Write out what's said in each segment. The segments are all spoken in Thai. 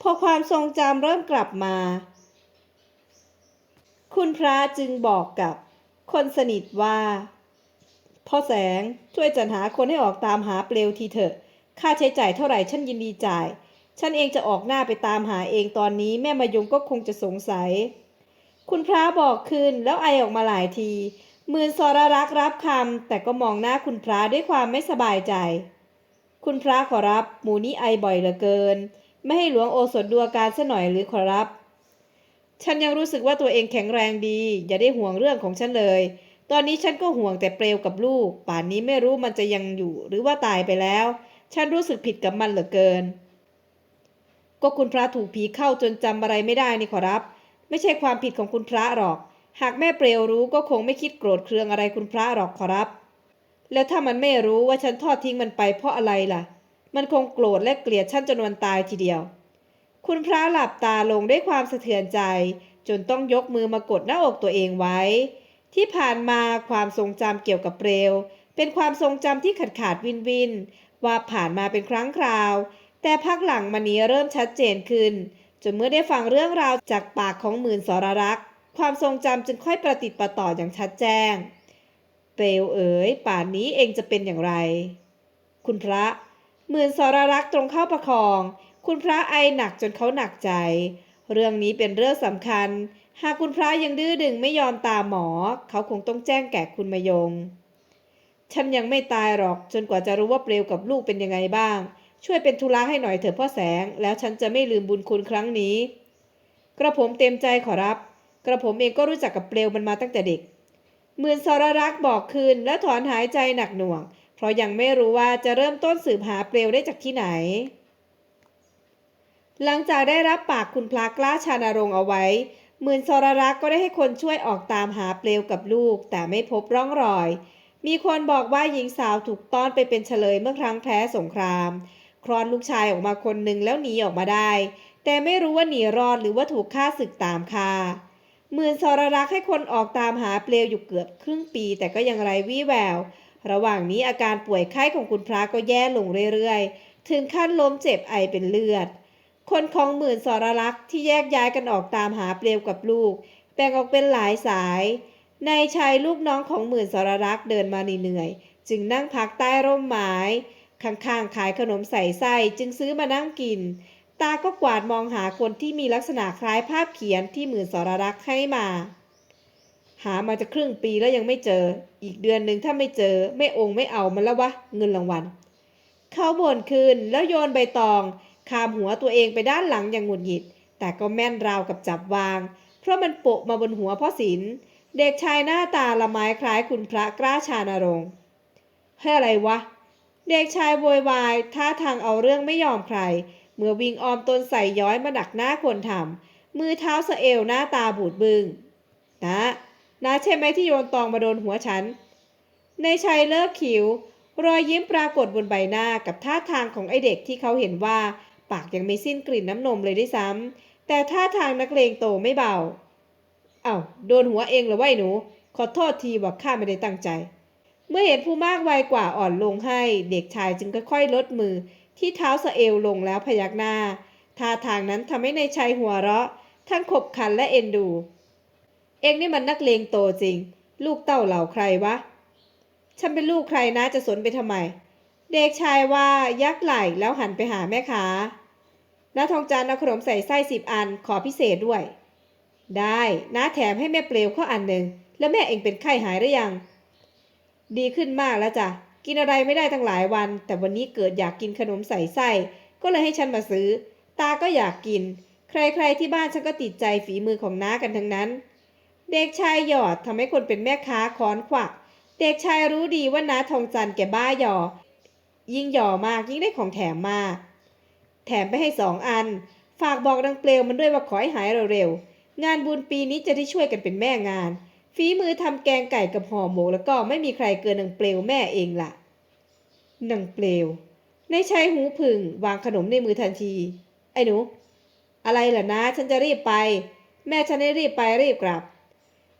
พอความทรงจำเริ่มกลับมา คุณพระจึงบอกกับคนสนิทว่า พ่อแสงช่วยจัดหาคนให้ออกตามหาเปลวทีเถอะ ค่าใช้จ่ายเท่าไหร่ฉันยินดีจ่าย ฉันเองจะออกหน้าไปตามหาเองตอนนี้แม่มายงก็คงจะสงสัย คุณพระบอกขึ้นแล้วไอออกมาหลายทีมื่นสรรักรับคำแต่ก็มองหน้าคุณพระด้วยความไม่สบายใจ คุณพระขอรับหมูนี้ไอบ่อยเหลือเกิน ไม่ให้หลวงโอสถดูอาการซะหน่อยหรือขอรับ ฉันยังรู้สึกว่าตัวเองแข็งแรงดี อย่าได้ห่วงเรื่องของฉันเลย ตอนนี้ฉันก็ห่วงแต่เปลวกับลูก ป่านนี้ไม่รู้มันจะยังอยู่หรือว่าตายไปแล้ว ฉันรู้สึกผิดกับมันเหลือเกิน ก็คุณพระถูกผีเข้าจนจำอะไรไม่ได้นี่ขอรับ ไม่ใช่ความผิดของคุณพระหรอก หากแม่เปลวรู้ก็คงไม่คิดโกรธเคืองอะไรคุณพระหรอกขอรับ แล้วถ้ามันไม่รู้ว่าฉันทอดทิ้งมันไปเพราะอะไรล่ะ มันคงโกรธและเกลียดฉันจนวันตายทีเดียว คุณพระหลับตาลงด้วยความสะเทือนใจ จนต้องยกมือมากดหน้าอกตัวเองไว้ ที่ผ่านมาความทรงจำเกี่ยวกับเปลวเป็นความทรงจำที่ขาดขาดวินวิน ว่าผ่านมาเป็นครั้งคราว แต่พักหลังมานี้เริ่มชัดเจนขึ้น จนเมื่อได้ฟังเรื่องราวจากปากของหมื่นสรรักษ์ความทรงจำจึงค่อยประติดประต่ออย่างชัดแจ้ง เปลวเอ๋ยป่านนี้เองจะเป็นอย่างไร คุณพระ หมื่นสรรักตรงเข้าประคอง คุณพระไอหนักจนเขาหนักใจ เรื่องนี้เป็นเรื่องสำคัญ หากคุณพระยังดื้อดึงไม่ยอมตามหมอ เขาคงต้องแจ้งแก่คุณมายง ฉันยังไม่ตายหรอกจนกว่าจะรู้ว่าเปลวกับลูกเป็นยังไงบ้าง ช่วยเป็นธุระให้หน่อยเถอะพ่อแสง แล้วฉันจะไม่ลืมบุญคุณครั้งนี้ กระผมเต็มใจขอรับ กระผมเองก็รู้จักกับเปลวมันมาตั้งแต่เด็กหมื่นสรรักบอกคืนและถอนหายใจหนักหน่วง เพราะยังไม่รู้ว่าจะเริ่มต้นสืบหาเปลวได้จากที่ไหน หลังจากได้รับปากคุณพระกล้าชานรงค์เอาไว้หมื่นสรรักษ์ก็ได้ให้คนช่วยออกตามหาเปลวกับลูก แต่ไม่พบร่องรอย มีคนบอกว่าหญิงสาวถูกต้อนไปเป็นเฉลยเมื่อครั้งแพ้สงคราม คลอดลูกชายออกมาคนหนึ่งแล้วหนีออกมาได้ แต่ไม่รู้ว่าหนีรอดหรือว่าถูกฆ่าศึกตามคาหมื่นสรรักษ์ให้คนออกตามหาเปลวอยู่เกือบครึ่งปี แต่ก็ยังไร้วี่แวว ระหว่างนี้อาการป่วยไข้ของคุณพระก็แย่ลงเรื่อยๆ ถึงขั้นล้มเจ็บไอเป็นเลือด คนของหมื่นสรรักษ์ที่แยกย้ายกันออกตามหาเปลวกับลูก แบ่งออกเป็นหลายสายนายชายลูกน้องของหมื่นสรรักษ์เดินมาเหนื่อยๆจึงนั่งพักใต้ร่มไม้ข้างๆขายขนมใส่ไส้จึงซื้อมานั่งกิน ตาก็กวาดมองหาคนที่มีลักษณะคล้ายภาพเขียนที่หมื่นสรรักษ์ให้มา หามาจะครึ่งปีแล้วยังไม่เจอ อีกเดือนหนึ่งถ้าไม่เจอ ไม่องค์ไม่เอามันแล้ววะเงินรางวัลเขาบ่นคืนแล้วโยนใบตอง คามหัวตัวเองไปด้านหลังอย่างหงุดหงิด แต่ก็แม่นราวกับจับวาง เพราะมันโปะมาบนหัวพ่อศิลป์เด็กชายหน้าตาละไม้คล้ายคุณพระกล้าชานรงค์เฮ้อะไรวะ เด็กชายโวยวายท่าทางเอาเรื่องไม่ยอมใคร เมื่อวิ่งออมตนใส่ย้อยมาดักหน้าคนทำมือเท้าสะเอวหน้าตาบูดบึงนะ นะใช่ไหมที่โยนตองมาโดนหัวฉัน ในชายเลิกขิว รอยยิ้มปรากฏบนใบหน้ากับท่าทางของไอเด็กที่เขาเห็นว่า ปากยังไม่สิ้นกลิ่นน้ำนมเลยด้วยซ้ำแต่ท่าทางนักเลงโตไม่เบา เอา้าโดนหัวเองเหรอวะไอ้หนู ขอโทษทีว่าข้าไม่ได้ตั้งใจ เมื่อเห็นผู้มากวัยกว่าอ่อนลงให้ เด็กชายจึงค่อยๆลดมือ ที่เท้าสะเอวลงแล้วพยักหน้าท่าทางนั้นทำให้ในายชายหัวเราะ ทั้งขบขันและเอ็นดู เองนี่มันนักเลงโตจริง ลูกเต้าเหล่าใครวะ ฉันเป็นลูกใครนะจะสนไปทำไม เด็กชายว่ายักไหล่แล้วหันไปหาแม่ค้าน้าทองจันทร์เอาขนมใส่ไส้สิบอันขอพิเศษด้วย ได้น้าแถมให้แม่เปลวข้าอันหนึ่งแล้วแม่เองเป็นไข้หายหรือยัง ดีขึ้นมากแล้วจ้ะ กินอะไรไม่ได้ตั้งหลายวัน แต่วันนี้เกิดอยากกินขนมใส่ไส้ ก็เลยให้ฉันมาซื้อ ตาก็อยากกิน ใครๆที่บ้านฉันก็ติดใจฝีมือของน้ากันทั้งนั้น เด็กชายหยอดทำให้คนเป็นแม่ค้าค้อนขวัก เด็กชายรู้ดีว่าน้าทองจันแกบ้าหยอ ยิ่งหยอมากยิ่งได้ของแถมมาก แถมไปให้สองอัน ฝากบอกดังเปลวมันด้วยว่าขอให้หายเร็วๆ งานบุญปีนี้จะได้ช่วยกันเป็นแม่งาน ฝีมือทำแกงไก่กับห่อหมกแล้วก็ไม่มีใครเกินนางเปลวแม่เองล่ะนางเปลว ในชายหูผึ่งวางขนมในมือทันที ไอ้หนู อะไรล่ะนะ ฉันจะรีบไป แม่ฉันให้รีบไปรีบกลับ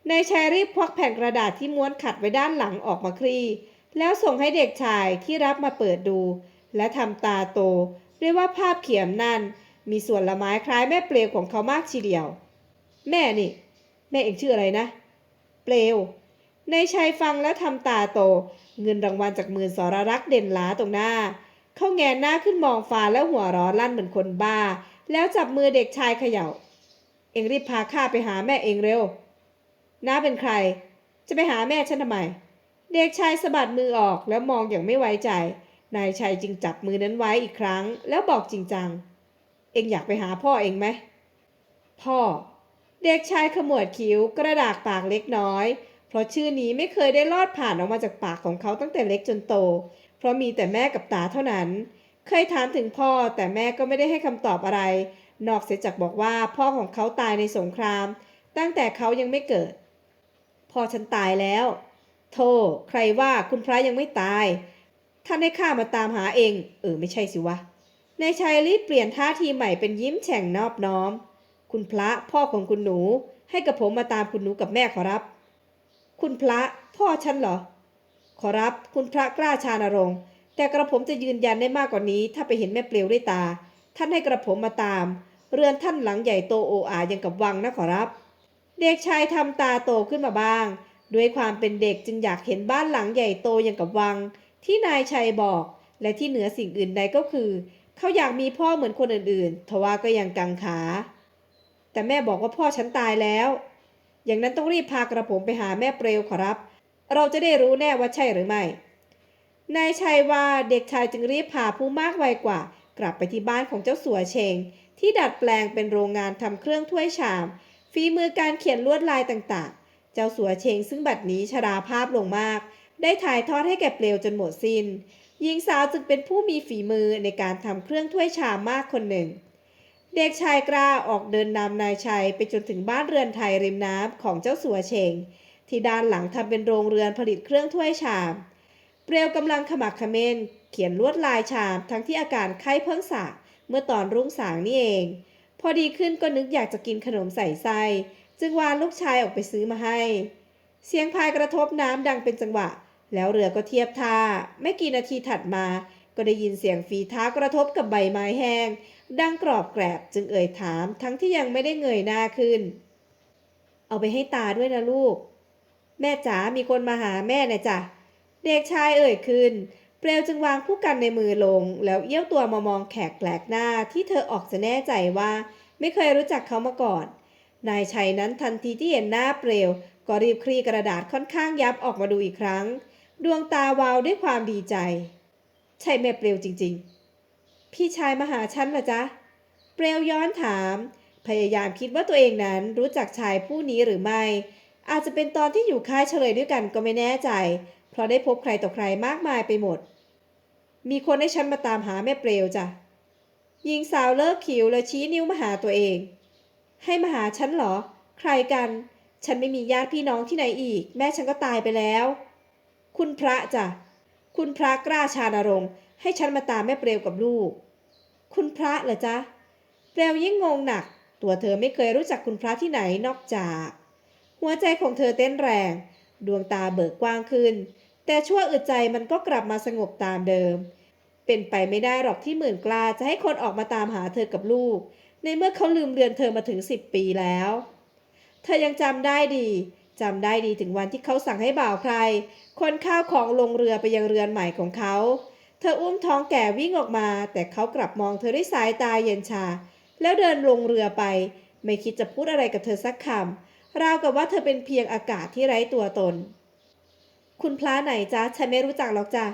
นายชายรีบควักแผ่นกระดาษที่ม้วนขัดไว้ด้านหลังออกมาคลี่แล้วส่งให้เด็กชายที่รับมาเปิดดู และทำตาโต ด้วยว่าภาพเขียนนั่น มีส่วนละไม้คล้ายแม่เปลวของเขามากทีเดียว แม่นี่ แม่เองชื่ออะไรนะ เปลว ในายชัยฟังแล้วทำตาโต เงินรางวัลจากมื่นสรรักเด่นล้าตรงหน้า เขาแงนหน้าขึ้นมองฟ้าแล้วหัวร้อนลั่นเหมือนคนบ้า แล้วจับมือเด็กชายเขย่า เองรีบพาข้าไปหาแม่เองเร็ว น้าเป็นใคร จะไปหาแม่ฉันทำไม เด็กชายสะบัดมือออกแล้วมองอย่างไม่ไว้ใจ นายชัยจึงจับมือนั้นไว้อีกครั้ง แล้วบอกจริงจัง เองอยากไปหาพ่อเองไหม พ่อ เด็กชายขมวดคิ้วกระดากปากเล็กน้อย เพราะชื่อนี้ไม่เคยได้ลอดผ่านออกมาจากปากของเขาตั้งแต่เล็กจนโต เพราะมีแต่แม่กับตาเท่านั้น เคยถามถึงพ่อแต่แม่ก็ไม่ได้ให้คำตอบอะไร นอกเสียจากบอกว่าพ่อของเขาตายในสงคราม ตั้งแต่เขายังไม่เกิด พ่อฉันตายแล้ว โธ่ใครว่าคุณพระยังไม่ตาย ท่านให้ข้ามาตามหาเอง เออไม่ใช่สิวะนายชายรีบเปลี่ยนท่าทีใหม่เป็นยิ้มแฉ่งนอบน้อม คุณพระพ่อของคุณหนู ให้กับผมมาตามคุณหนูกับแม่ขอรับ คุณพระพ่อฉันเหรอ ขอรับคุณพระกล้าชานรงค์แต่กระผมจะยืนยันได้มากกว่านี้ ถ้าไปเห็นแม่เปลวด้วยตา ท่านให้กระผมมาตาม เรือนท่านหลังใหญ่โตโออายังกับวังนะขอรับ เด็กชายทำตาโตขึ้นมาบ้าง ด้วยความเป็นเด็กจึงอยากเห็นบ้านหลังใหญ่โตอย่างกับวัง ที่นายชัยบอก และที่เหนือสิ่งอื่นใดก็คือ เขาอยากมีพ่อเหมือนคนอื่นๆทว่าก็ยังกังขา แต่แม่บอกว่าพ่อฉันตายแล้ว อย่างนั้นต้องรีบพากระผมไปหาแม่เปลวขอรับ เราจะได้รู้แน่ว่าใช่หรือไม่ นายชัยว่าเด็กชายจึงรีบพาผู้มากวัยกว่า กลับไปที่บ้านของเจ้าสัวเชงที่ดัดแปลงเป็นโรงงานทำเครื่องถ้วยชาม ฝีมือการเขียนลวดลายต่างๆ เจ้าสัวเชงซึ่งบัดนี้ชราภาพลงมาก ได้ถ่ายทอดให้แก่เปลวจนหมดสิน้น หญิงสาวจึงเป็นผู้มีฝีมือในการทำเครื่องถ้วยชามมากคนหนึ่ง เด็กชายกล้าออกเดินนำนายชัยไปจนถึงบ้านเรือนไทยริมน้ำของเจ้าสัวเชง ที่ด้านหลังทำเป็นโรงเรือนผลิตเครื่องถ้วยชาม เปลวกำลังขมักเขม้นเขียนลวดลายชามทั้งที่อาการไข้เพิ่งสากเมื่อตอนรุ่งสางนี่เอง พอดีขึ้นก็นึกอยากจะกินขนมใส่ไส้จึงวานลูกชายออกไปซื้อมาให้ เสียงพายกระทบน้ำดังเป็นจังหวะ แล้วเรือก็เทียบท่า ไม่กี่นาทีถัดมา ก็ได้ยินเสียงฝีเท้ากระทบกับใบไม้แห้ง ดังกรอบแกรบจึงเอ่ยถาม ทั้งที่ยังไม่ได้เงยหน้าขึ้น เอาไปให้ตาด้วยนะลูก แม่จ๋ามีคนมาหาแม่นะจ๊ะเด็กชายเอ่ยขึ้น เปลวจึงวางผู้กันในมือลง แล้วเอี้ยวตัวมามองแขกแปลกหน้าที่เธอออกจะแน่ใจว่าไม่เคยรู้จักเขามาก่อน นายชัยนั้นทันทีที่เห็นหน้าเปลว ก็รีบคลี่กระดาษค่อนข้างยับออกมาดูอีกครั้ง ดวงตาวาวด้วยความดีใจ ใช่แม่เปลวจริง ๆ พี่ชายมาหาฉันเหรอจ๊ะ เปลวย้อนถาม พยายามคิดว่าตัวเองนั้นรู้จักชายผู้นี้หรือไม่ อาจจะเป็นตอนที่อยู่ค่ายเฉลยด้วยกันก็ไม่แน่ใจ เพราะได้พบใครต่อใครมากมายไปหมด มีคนให้ฉันมาตามหาแม่เปลวจ้ะหญิงสาวเลิกคิ้วและชี้นิ้วมาหาตัวเอง ให้มาหาฉันเหรอ ใครกัน ฉันไม่มีญาติพี่น้องที่ไหนอีก แม่ฉันก็ตายไปแล้ว คุณพระจ้ะ คุณพระกล้าชานรงค์ให้ฉันมาตามแม่เปลวกับลูก คุณพระเหรอจ๊ะเปลวยิ่งงงหนัก ตัวเธอไม่เคยรู้จักคุณพระที่ไหนนอกจาก หัวใจของเธอเต้นแรง ดวงตาเบิกกว้างขึ้น แต่ชั่วอึดใจมันก็กลับมาสงบตามเดิม เป็นไปไม่ได้หรอกที่หมื่นกล้าจะให้คนออกมาตามหาเธอกับลูก ในเมื่อเขาลืมเรือนเธอมาถึงสิบปีแล้ว เธอยังจำได้ดีจำได้ดีถึงวันที่เขาสั่งให้บ่าวใครคนข้าวของลงเรือไปยังเรือนใหม่ของเขา เธออุ้มท้องแก่วิ่งออกมา แต่เขากลับมองเธอด้วยสายตาเย็นชา แล้วเดินลงเรือไป ไม่คิดจะพูดอะไรกับเธอสักคำ ราวกับว่าเธอเป็นเพียงอากาศที่ไร้ตัวตน คุณพระไหนจ๊ะฉันไม่รู้จักหรอกจ้ะ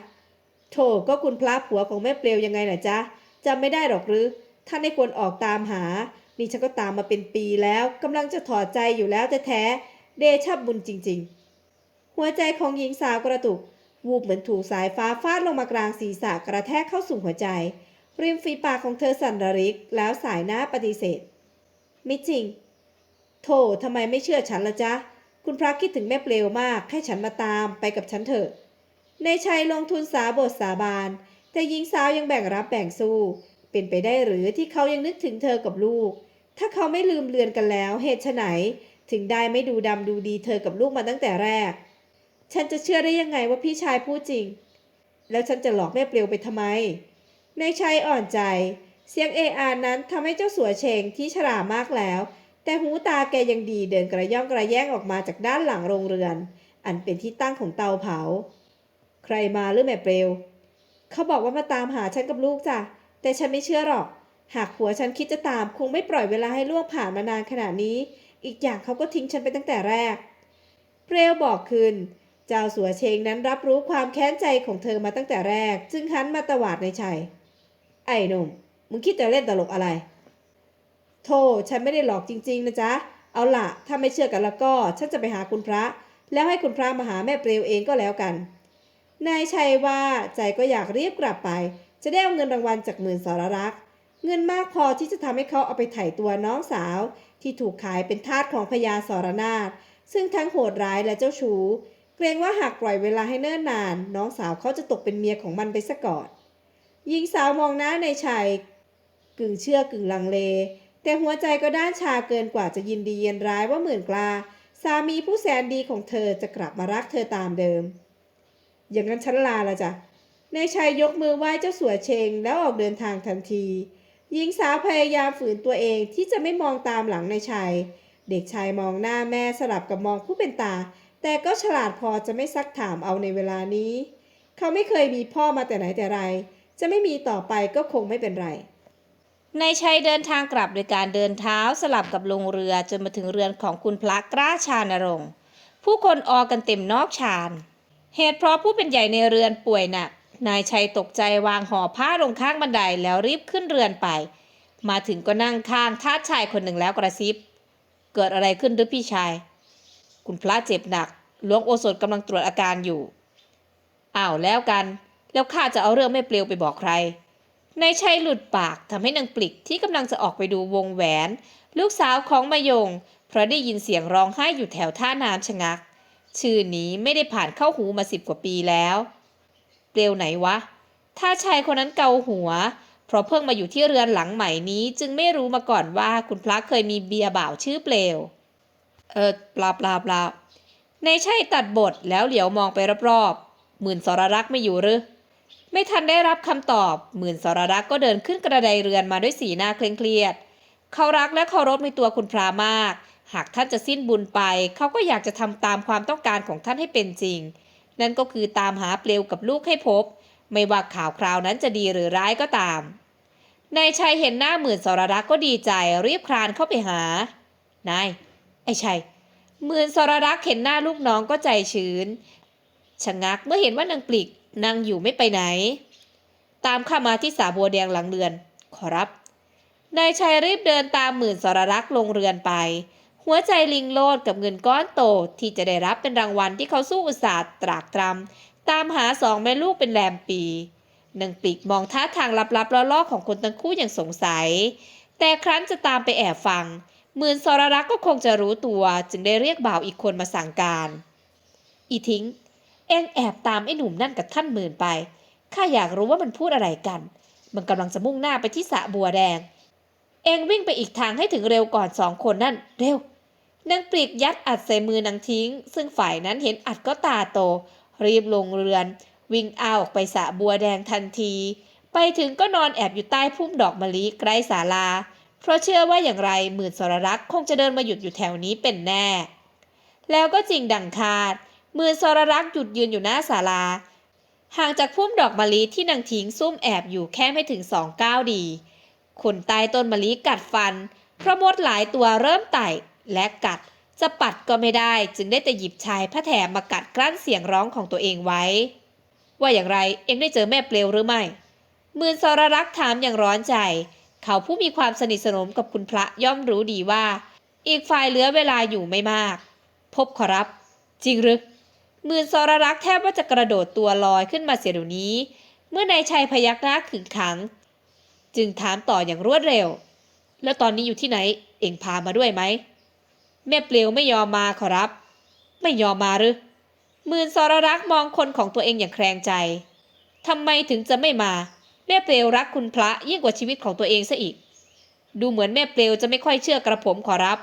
โถก็คุณพระผัวของแม่เปลวยังไงน่ะจ๊ะจำไม่ได้หรอกหรือท่านให้ควรออกตามหา นี่ฉันก็ตามมาเป็นปีแล้วกำลังจะถอดใจอยู่แล้วแต่แท้ๆเดชบุญจริง ๆ หัวใจของหญิงสาวกระตุก วูบเหมือนถูกสายฟ้าฟาดลงมากลางศีรษะกระแทกเข้าสู่หัวใจริมฝีปากของเธอสั่นระริก แล้วสายหน้าปฏิเสธ ไม่จริง โธ่ทำไมไม่เชื่อฉันละจ๊ะ คุณพระคิดถึงแม่เปลวมาก ให้ฉันมาตามไปกับฉันเถอะ ในชัยลงทุนสาบทสาบาน แต่หญิงสาวยังแบ่งรับแบ่งสู้ เป็นไปได้หรือที่เขายังนึกถึงเธอกับลูก ถ้าเขาไม่ลืมเลือนกันแล้ว เหตุไฉนถึงได้ไม่ดูดำดูดีเธอกับลูกมาตั้งแต่แรก ฉันจะเชื่อได้ยังไงว่าพี่ชายพูดจริง แล้วฉันจะหลอกแม่เปลวไปทำไม ในชัยอ่อนใจ เสียงเออานั้นทำให้เจ้าสัวเชงที่ฉลาดมากแล้ว แต่หูตาแกยังดีเดินกระย่องกระแย่งออกมาจากด้านหลังโรงเรือน อันเป็นที่ตั้งของเตาเผา ใครมาหรือแม่เปลวเขาบอกว่ามาตามหาฉันกับลูกจ้ะ แต่ฉันไม่เชื่อหรอก หากผัวฉันคิดจะตามคงไม่ปล่อยเวลาให้ล่วงผ่านมานานขนาดนี้ อีกอย่างเขาก็ทิ้งฉันไปตั้งแต่แรก เปลวบอกคืนเจ้าสัวเชงนั้นรับรู้ความแค้นใจของเธอมาตั้งแต่แรก จึงหันมาตวาดในชัย ไอ้หนุ่มมึงคิดจะเล่นตลกอะไร โธ่ฉันไม่ได้หลอกจริง ๆ นะจ๊ะ เอาละถ้าไม่เชื่อกันแล้วก็ ฉันจะไปหาคุณพระ แล้วให้คุณพระมาหาแม่เปลวเองก็แล้วกัน นายชัยว่าใจก็อยากรีบกลับไป จะได้เอาเงินรางวัลจากหมื่นสารรักษ์เงินมากพอที่จะทำให้เขาเอาไปไถ่ตัวน้องสาว ที่ถูกขายเป็นทาสของพญาสารนาถซึ่งทั้งโหดร้ายและเจ้าชู้เกรงว่าหากปล่อยเวลาให้เนิ่นนาน น้องสาวเขาจะตกเป็นเมียของมันไปซะก่อนหญิงสาวมองหน้าในชัยกึ่งเชื่อกึ่งลังเล แต่หัวใจก็ด้านชาเกินกว่าจะยินดีเย็นร้ายว่าหมื่นกลา สามีผู้แสนดีของเธอจะกลับมารักเธอตามเดิม อย่างนั้นฉันลาละจ้ะนายชัยยกมือไหว้เจ้าสัวเชงแล้วออกเดินทางทันที หญิงสาวพยายามฝืนตัวเองที่จะไม่มองตามหลังนายชัยเด็กชายมองหน้าแม่สลับกับมองผู้เป็นตา แต่ก็ฉลาดพอจะไม่ซักถามเอาในเวลานี้ เขาไม่เคยมีพ่อมาแต่ไหนแต่ไร จะไม่มีต่อไปก็คงไม่เป็นไร นายชัยเดินทางกลับโดยการเดินเท้าสลับกับลงเรือจนมาถึงเรือนของคุณพระกล้าชานรงค์ผู้คนออกันเต็มนอกชานเหตุเพราะผู้เป็นใหญ่ในเรือนป่วยหนักนายชัยตกใจวางห่อผ้าลงข้างบันไดแล้วรีบขึ้นเรือนไป มาถึงก็นั่งข้างทาชายคนหนึ่งแล้วกระซิบ เกิดอะไรขึ้นหรือพี่ชาย คุณพระเจ็บหนักหลวงโอสถกำลังตรวจอาการอยู่อ้าวแล้วกัน แล้วข้าจะเอาเรื่องไม่เปลวไปบอกใคร นายชัยหลุดปากทำให้นางปลิกที่กำลังจะออกไปดูวงแหวน ลูกสาวของมายง เพราะได้ยินเสียงร้องไห้อยู่แถวท่าน้ำชะงัก ชื่อนี้ไม่ได้ผ่านเข้าหูมาสิบกว่าปีแล้ว เปลวไหนวะ ถ้าชายคนนั้นเกาหัว เพราะเพิ่งมาอยู่ที่เรือนหลังใหม่นี้จึงไม่รู้มาก่อนว่าคุณพระเคยมีเบียร์บ่าวชื่อเปลว เออปลาปลาปลาในชัยตัดบทแล้วเหลียวมองไปรอบๆหมื่นสรรักไม่อยู่หรือ ไม่ทันได้รับคำตอบ หมื่นสรรักษ์ก็เดินขึ้นกระไดเรือนมาด้วยสีหน้าเคร่งเครียด เขารักและเคารพในตัวคุณพรามาก หากท่านจะสิ้นบุญไป เขาก็อยากจะทำตามความต้องการของท่านให้เป็นจริง นั่นก็คือตามหาเปลวกับลูกให้พบ ไม่ว่าข่าวคราวนั้นจะดีหรือร้ายก็ตาม นายชัยเห็นหน้าหมื่นสรรักษ์ก็ดีใจรีบคลานเข้าไปหา นาย ไอ้ชัย หมื่นสรรักษ์เห็นหน้าลูกน้องก็ใจชื้น ชะงักเมื่อเห็นว่านางปลิก นางอยู่ไม่ไปไหน ตามข้ามาที่สาบัวแดงหลังเรือน ขอรับ นายชัยรีบเดินตามหมื่นสรรักษ์ลงเรือนไป หัวใจลิงโลดกับเงินก้อนโตที่จะได้รับเป็นรางวัลที่เขาสู้อุตสาห์ตรากตรำตามหาสองแม่ลูกเป็นแรมปีนางปลิกมองท่าทางลับๆล่อๆของคนทั้งคู่อย่างสงสัย แต่ครั้นจะตามไปแอบฟังหมื่นสรรักษ์ก็คงจะรู้ตัว จึงได้เรียกบ่าวอีกคนมาสั่งการ อีทิ้ง เอ็งแอบตามไอ้หนุ่มนั่นกับท่านหมื่นไป ข้าอยากรู้ว่ามันพูดอะไรกัน มันกำลังจะมุ่งหน้าไปที่สระบัวแดง เอ็งวิ่งไปอีกทางให้ถึงเร็วก่อนสองคนนั่น เร็วนางปลีกยัดอัดใส่มือนางทิ้ง ซึ่งฝ่ายนั้นเห็นอัดก็ตาโต รีบลงเรือน วิ่งอ้าวออกไปสระบัวแดงทันที ไปถึงก็นอนแอบอยู่ใต้พุ่มดอกมะลิใกล้ศาลา เพราะเชื่อว่าอย่างไรหมื่นสรรักษ์คงจะเดินมาหยุดอยู่แถวนี้เป็นแน่ แล้วก็จริงดังคาด มื่นสรรักษ์หยุดยืนอยู่หน้าศาลา ห่างจากพุ่มดอกมะลิที่นางทิ้งซุ่มแอบอยู่แค่ไม่ถึงสองก้าวดี คนใต้ต้นมะลิกัดฟัน เพราะมดหลายตัวเริ่มไต่และกัดจะปัดก็ไม่ได้จึงได้แต่หยิบชายผ้าแถมมากัดกลั้นเสียงร้องของตัวเองไว้ ว่าอย่างไรเอ็งได้เจอแม่เปลวหรือไม่หมื่นสรรักษ์ถามอย่างร้อนใจ เขาผู้มีความสนิทสนมกับคุณพระย่อมรู้ดีว่า อีกฝ่ายเหลือเวลาอยู่ไม่มาก พบขอรับ จริงหรือ หมื่นสรรักษ์แทบว่าจะกระโดดตัวลอยขึ้นมาเสียเดี๋ยวนี้ เมื่อนายชัยพยักหน้าขึงขัง จึงถามต่ออย่างรวดเร็ว แล้วตอนนี้อยู่ที่ไหน เอ็งพามาด้วยไหม แม่เปลวไม่ยอมมาขอรับ ไม่ยอมมาหรือหมื่นสรรักษ์มองคนของตัวเองอย่างแคลงใจทำไมถึงจะไม่มา แม่เปลวรักคุณพระยิ่งกว่าชีวิตของตัวเองซะอีก ดูเหมือนแม่เปลวจะไม่ค่อยเชื่อกระผมขอรับ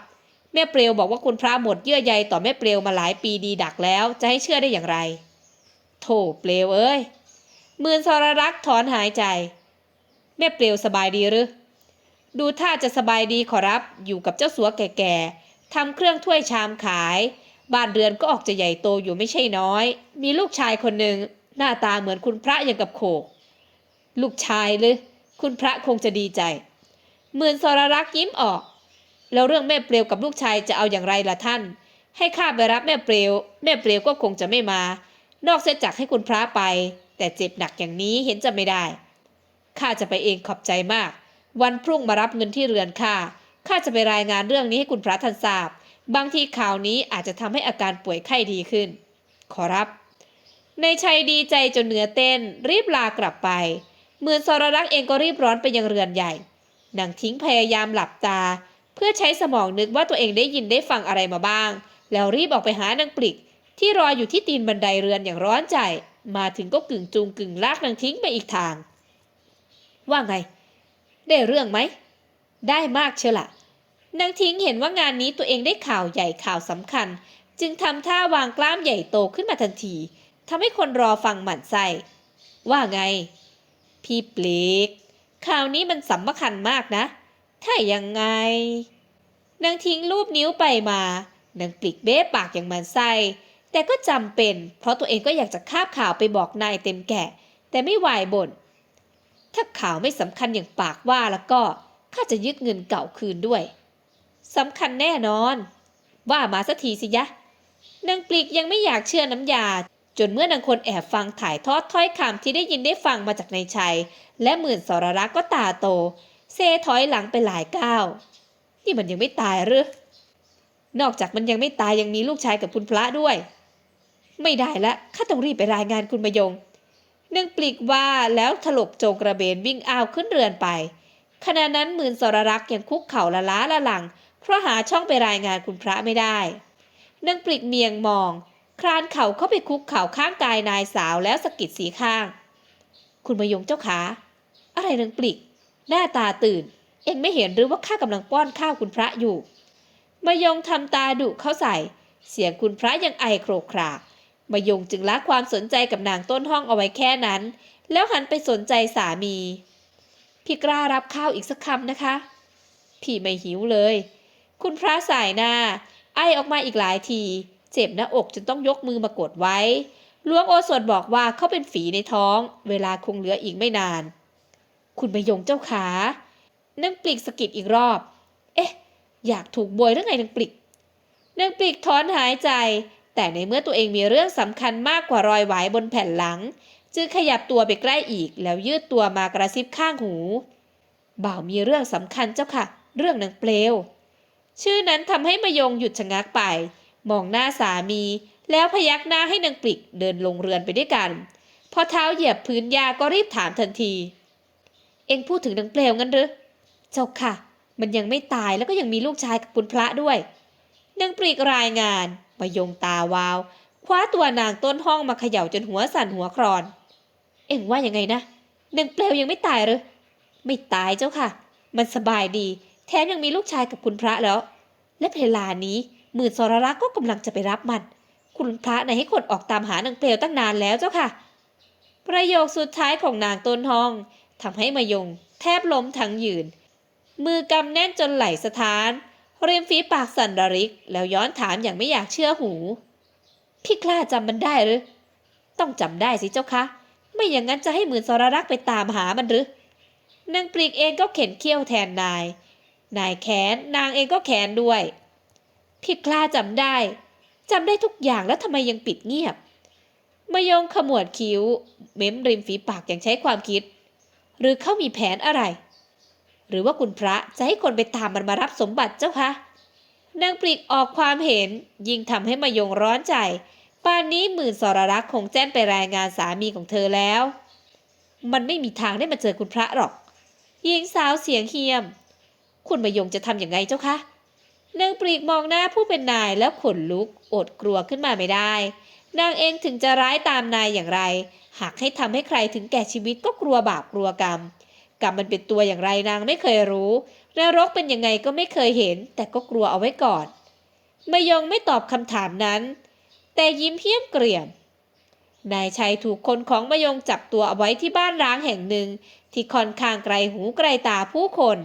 แม่เปลวบอกว่าคุณพระหมดเยื่อใยต่อแม่เปลวมาหลายปีดีดักแล้ว จะให้เชื่อได้อย่างไรโธ่เปลวเอ้ยหมื่นสรรักถอนหายใจ แม่เปลวสบายดีหรือดูท่าจะสบายดีขอรับอยู่กับเจ้าสัวแก่ๆทำเครื่องถ้วยชามขาย บ้านเรือนก็ออกจะใหญ่โตอยู่ไม่ใช่น้อย มีลูกชายคนหนึ่งหน้าตาเหมือนคุณพระอย่างกับโขก ลูกชายหรือ คุณพระคงจะดีใจหมื่นสรรักยิ้มออก แล้วเรื่องแม่เปลวกับลูกชายจะเอาอย่างไรล่ะท่าน ให้ข้าไปรับแม่เปลว แม่เปลวก็คงจะไม่มา นอกเสียจากให้คุณพระไป แต่เจ็บหนักอย่างนี้เห็นจะไม่ได้ ข้าจะไปเองขอบใจมาก วันพรุ่งมารับเงินที่เรือนข้า ข้าจะไปรายงานเรื่องนี้ให้คุณพระท่านทราบ บางทีข่าวนี้อาจจะทำให้อาการป่วยไข้ดีขึ้น ขอรับ ในชัยดีใจจนเหนือเต้น รีบลากลับไป เหมื่นสรรักษ์เองก็รีบร้อนไปยังเรือนใหญ่นางทิ้งพยายามหลับตา เพื่อใช้สมองนึกว่าตัวเองได้ยินได้ฟังอะไรมาบ้าง แล้วรีบออกไปหานางปลิก ที่รออยู่ที่ตีนบันไดเรือนอย่างร้อนใจ มาถึงก็กึ่งจูงกึ่งลากนางทิ้งไปอีกทาง ว่าไง ได้เรื่องไหม ได้มากเชียวละนางทิ้งเห็นว่างานนี้ตัวเองได้ข่าวใหญ่ข่าวสำคัญ จึงทำท่าวางกล้ามใหญ่โตขึ้นมาทันทีทำให้คนรอฟังหมั่นไส้ว่าไง พี่เปลกข่าวนี้มันสำคัญมากนะ ถ้ายังไง นางทิ้งรูปนิ้วไปมา นางปลิกเบ้ปากอย่างมันไส้แต่ก็จำเป็น เพราะตัวเองก็อยากจะคาบข่าวไปบอกนายเต็มแก่ แต่ไม่วายบ่น ถ้าข่าวไม่สำคัญอย่างปากว่าแล้วก็ ข้าจะยึดเงินเก่าคืนด้วย สำคัญแน่นอน ว่ามาสักทีสิยะ นางปลีกยังไม่อยากเชื่อน้ำยา จนเมื่อนางคนแอบฟังถ่ายทอดถ้อยคำที่ได้ยินได้ฟังมาจากนายชัย และหมื่นสรรักก็ตาโต เซถอยหลังไปหลายก้าว นี่มันยังไม่ตายหรือ นอกจากมันยังไม่ตายยังมีลูกชายกับคุณพระด้วย ไม่ได้ละข้าต้องรีบไปรายงานคุณมยงนางปลีกว่าแล้วถลกโจงกระเบนวิ่งอ้าวขึ้นเรือนไป ขณะนั้นหมื่นสรรักษ์ยังคุกเข่าละล้าละหลัง เพราะหาช่องไปรายงานคุณพระไม่ได้นางปลีกเมียงมองคลานเข่าเข้าไปคุกเข่าข้างกายนายสาวแล้วสะกิดสีข้าง คุณมยงเจ้าขา อะไรนางปลีก หน้าตาตื่น เองไม่เห็นหรือว่าข้ากำลังป้อนข้าวคุณพระอยู่มายงทำตาดุเข้าใส่ เสียงคุณพระยังไอโครกครากมายงจึงละความสนใจกับนางต้นห้องเอาไว้แค่นั้น แล้วหันไปสนใจสามี พี่กล้ารับข้าวอีกสักคำนะคะ พี่ไม่หิวเลย คุณพระสายหน้า ไอออกมาอีกหลายที เจ็บหน้าอกจนต้องยกมือมากดไว้ลวงโอสถบอกว่าเขาเป็นฝีในท้อง เวลาคงเหลืออีกไม่นาน คุณมายงเจ้าขานั่งปลิกสะกิดอีกรอบ เอ๊ะ อยากถูกบวยหรือไงนางปลิกนางปลิกถอนหายใจ แต่ในเมื่อตัวเองมีเรื่องสำคัญมากกว่ารอยไหวบนแผ่นหลัง จึงขยับตัวไปใกล้อีก แล้วยืดตัวมากระซิบข้างหู บ่าวมีเรื่องสำคัญเจ้าค่ะ เรื่องนางเปลว ชื่อนั้นทำให้มายงหยุดชะงักไป มองหน้าสามี แล้วพยักหน้าให้นางปลิกเดินลงเรือนไปด้วยกัน พอเท้าเหยียบพื้นยาก็รีบถามทันที องพูดถึงนางเปลวงั้นหรือเจ้าค่ะ มันยังไม่ตายแล้วก็ยังมีลูกชายกับคุณพระด้วยนางปลีกรายงานมายงตาวาว คว้าตัวนางต้นห้องมาเขย่าจนหัวสั่นหัวครอน เอ็งว่ายังไงนะนางเปลวยังไม่ตายหรือไม่ตายเจ้าค่ะ มันสบายดี แถมยังมีลูกชายกับคุณพระแล้ว และเวลานี้หมื่นสรรักก็กำลังจะไปรับมัน คุณพระไหนให้คนออกตามหานางเปลวตั้งนานแล้วเจ้าค่ะ ประโยคสุดท้ายของนางต้นห้อง ทำให้มายงแทบล้มทั้งยืน มือกำแน่นจนไหลสะท้านริมฝีปากสั่นระริก แล้วย้อนถามอย่างไม่อยากเชื่อหู พี่กล้าจำมันได้หรือ ต้องจำได้สิเจ้าคะ ไม่อย่างนั้นจะให้หมื่นสรรักไปตามหามันหรือนางปลีกเองก็เข็นเขี้ยวแทนนาย นายแขนนางเองก็แขนด้วย พี่กล้าจำได้จำได้ทุกอย่างแล้วทำไมยังปิดเงียบ มายงขมวดคิ้ว เม้มริมฝีปากอย่างใช้ความคิด หรือเขามีแผนอะไร หรือว่าคุณพระจะให้คนไปตามมันมารับสมบัติเจ้าคะนางปลีกออกความเห็นยิ่งทำให้มายงร้อนใจ ป่านนี้หมื่นสรรักษ์คงแจ้งไปรายงานสามีของเธอแล้ว มันไม่มีทางได้มาเจอคุณพระหรอกหญิงสาวเสียงเฮียม คุณมายงจะทำอย่างไงเจ้าคะนางปลีกมองหน้าผู้เป็นนายแล้วขนลุกอดกลัวขึ้นมาไม่ได้ นางเองถึงจะร้ายตามนายอย่างไร หากให้ทำให้ใครถึงแก่ชีวิตก็กลัวบาปกลัวกรรม กรรมมันเป็นตัวอย่างไรนางไม่เคยรู้นรกเป็นยังไงก็ไม่เคยเห็น แต่ก็กลัวเอาไว้ก่อนมายงไม่ตอบคำถามนั้น แต่ยิ้มเพี้ยมเกลี่ยมนายชัยถูกคนของมยงจับตัวเอาไว้ที่บ้านร้างแห่งหนึ่ง ที่ค่อนข้างไกลหูไกลตาผู้คน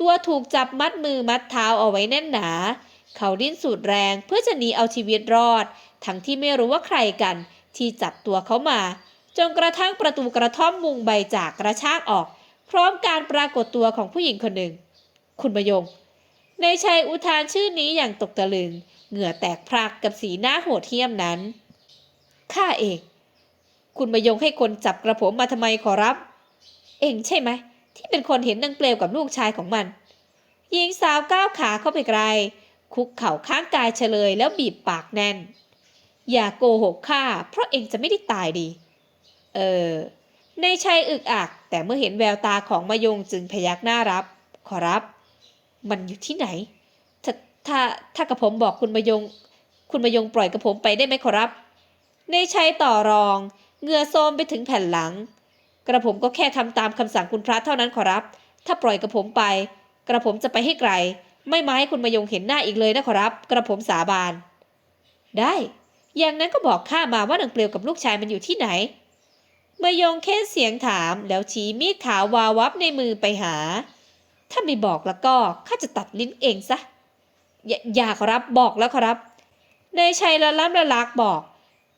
ตัวถูกจับมัดมือมัดเท้าเอาไว้แน่นหนา เขาดิ้นสุดแรงเพื่อจะหนีเอาชีวิตรอด ทั้งที่ไม่รู้ว่าใครกัน ที่จับตัวเขามา จนกระทั่งประตูกระท่อมมุงใบจากกระชากออก พร้อมการปรากฏตัวของผู้หญิงคนหนึ่ง คุณมยง ในชัยอุทานชื่อนี้อย่างตกตะลึง เหงื่อแตกพรากกับสีหน้าโหดเหี้ยมนั้น ข้าเอง คุณมยงให้คนจับกระผมมาทำไมขอรับ เองใช่ไหม ที่เป็นคนเห็นนางเปลวกับลูกชายของมันหญิงสาวก้าวขาเข้าไปไกล คุกเข่าข้างกายเฉลยแล้วบีบปากแน่น อย่าโกหกข้าเพราะเองจะไม่ได้ตายดี เออ ในชัยอึกอัก แต่เมื่อเห็นแววตาของมายงจึงพยักหน้ารับ ขอรับ มันอยู่ที่ไหน ถ้าถ้าถ้ากระผมบอกคุณมายง คุณมายงปล่อยกระผมไปได้ไหมขอรับ ในชัยต่อรองเหงื่อโซมไปถึงแผ่นหลัง กระผมก็แค่ทำตามคำสั่งคุณพระเท่านั้นขอรับ ถ้าปล่อยกระผมไป กระผมจะไปให้ไกล ไม่มาให้คุณมายงเห็นหน้าอีกเลยนะขอรับ กระผมสาบาน ได้ อย่างนั้นก็บอกข้ามาว่านางเปลวกับลูกชายมันอยู่ที่ไหน มายงแค่เสียงถามแล้วชี้มีดขาววาวับในมือไปหา ถ้าไม่บอกแล้วก็ข้าจะตัดลิ้นเองซะอย่าอยาขอรับบอกแล้วขอรับนายชัยละล่ำละลักบอก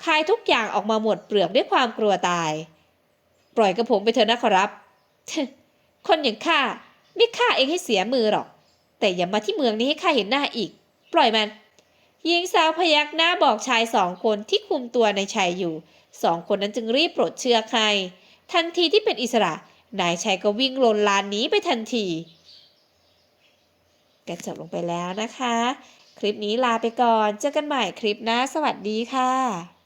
คายทุกอย่างออกมาหมดเปลือกด้วยความกลัวตาย ปล่อยกระผมไปเถอะนะขอรับ คนอย่างข้าไม่ฆ่าเองให้เสียมือหรอก แต่อย่ามาที่เมืองนี้ให้ข้าเห็นหน้าอีก ปล่อยมันหญิงสาวพยักหน้าบอกชายสองคนที่คุมตัวในายชัยอยู่ สองคนนั้นจึงรีบปลดเชือกให้ทันทีที่เป็นอิสระ นายชัยก็วิ่งลนลานหนี้ไปทันทีก็จบลงไปแล้วนะคะ คลิปนี้ลาไปก่อน เจอกันใหม่คลิปหน้า สวัสดีค่ะ